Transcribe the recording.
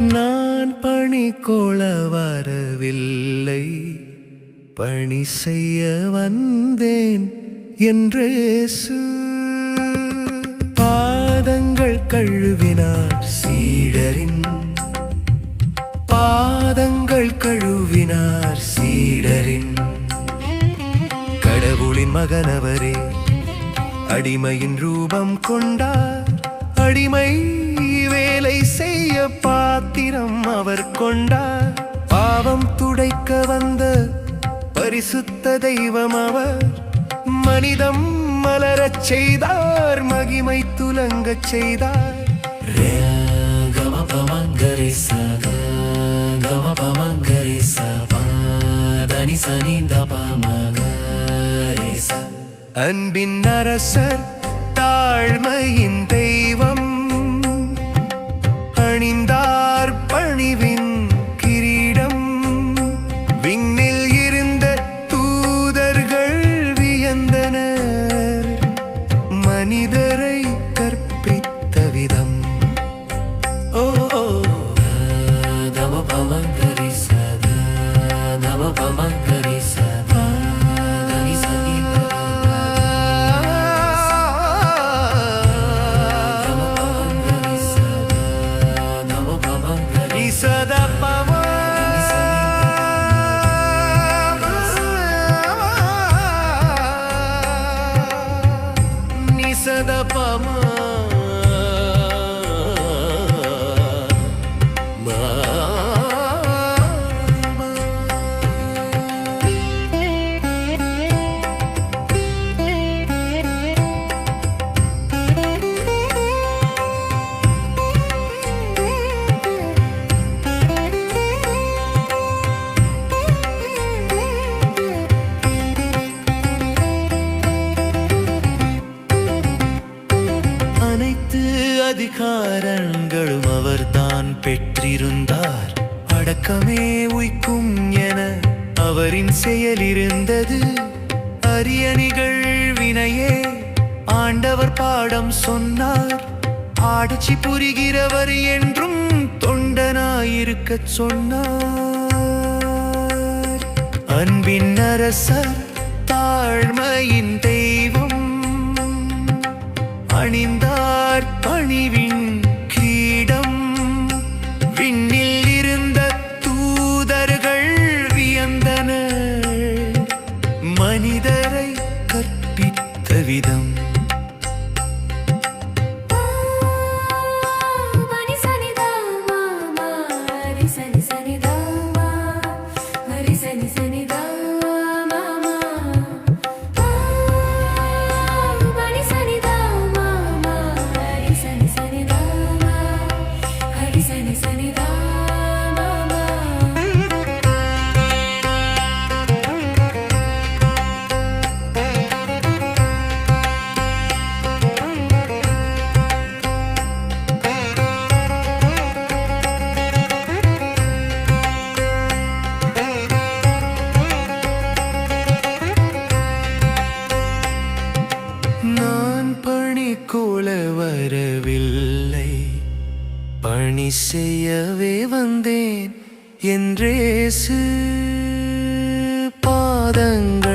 நான் பணி கொள வரவில்லை. பணி செய்ய வந்தேன் என்றேசு. பாதங்கள் கழுவினார் சீடரின். பாதங்கள் கழுவினார் சீடரின். கடவுளின் மகனவரே அடிமையின் ரூபம் கொண்டார். அடிமை வேலை செய்ய பாத்திரம் அவர் கொண்டார். பாவம் துடைக்க வந்த பரிசுத்த தெய்வம் அவர். மனிதம் மலரச் செய்தார் மகிமை துலங்கச் செய்தார். அன்பின் அரசர் தாழ்மை ജീവിതം அதிகாரங்களும் அதிகாரங்களும் அவர்தான் பெற்றிருந்தார். அடக்கமே உய்க்கும் என அவரின் செயல் இருந்தது. அரியணிகள் வினையே ஆண்டவர் பாடம் சொன்னார். ஆட்சி புரிகிறவர் என்றும் தொண்டனாயிருக்கச் சொன்னார். அன்பின் அரசர் தாழ்மையின் தெய்வம். அணிந்தார் பணிவின் செய்யவே வந்தேன் என்றேசு. பாதங்கள்